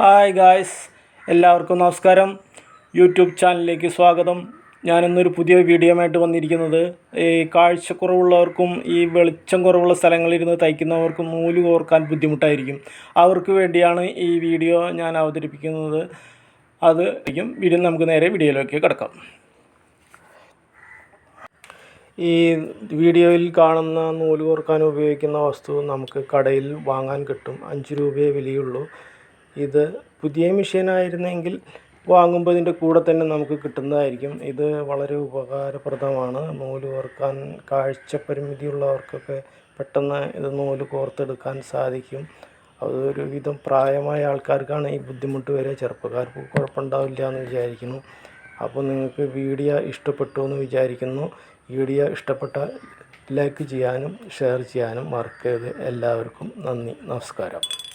Hi guys എല്ലാവർക്കും നമസ്കാരം. YouTube ചാനലിലേക്ക് സ്വാഗതം. ഞാനിന്നൊരു പുതിയ വീഡിയോയുമായിട്ട് വന്നിരിക്കുന്നത്. ഈ കാഴ്ചക്കുറവുള്ളവർക്കും ഈ വെളിച്ചം കുറവുള്ള സ്ഥലങ്ങളിലിരുന്ന് തയ്ക്കുന്നവർക്കും നൂൽ കോർക്കാൻ ബുദ്ധിമുട്ടായിരിക്കും. അവർക്ക് വേണ്ടിയാണ് ഈ വീഡിയോ ഞാൻ അവതരിപ്പിക്കുന്നത്. അത് വീഡിയോ നമുക്ക് നേരെ വീഡിയോയിലേക്ക് കിടക്കാം. ഈ വീഡിയോയിൽ കാണുന്ന നൂൽ കോർക്കാൻ ഉപയോഗിക്കുന്ന വസ്തു നമുക്ക് കടയിൽ വാങ്ങാൻ കിട്ടും. അഞ്ച് രൂപയേ വിലയുള്ളൂ. ഇത് പുതിയ മെഷീനായിരുന്നെങ്കിൽ വാങ്ങുമ്പോൾ ഇതിന്റെ കൂടെ തന്നെ നമുക്ക് കിട്ടുന്നതായിരിക്കും. ഇത് വളരെ ഉപകാരപ്രദമാണ്. നൂൽ കോർക്കാൻ കാഴ്ചപരിമിതിയുള്ളവർക്കൊക്കെ പെട്ടെന്ന് ഇത് നൂൽ കോർത്തെടുക്കാൻ സാധിക്കും. അതൊരു വിധം പ്രായമായ ആൾക്കാർക്കാണ് ഈ ബുദ്ധിമുട്ട് വരെ. ചെറുപ്പക്കാർക്ക് കുഴപ്പമുണ്ടാവില്ല എന്ന് വിചാരിക്കുന്നു. അപ്പോൾ നിങ്ങൾക്ക് വീഡിയോ ഇഷ്ടപ്പെട്ടു എന്ന് വിചാരിക്കുന്നു. വീഡിയോ ഇഷ്ടപ്പെട്ട ലൈക്ക് ചെയ്യാനും ഷെയർ ചെയ്യാനും മറക്കരുത്. എല്ലാവർക്കും നന്ദി. നമസ്കാരം.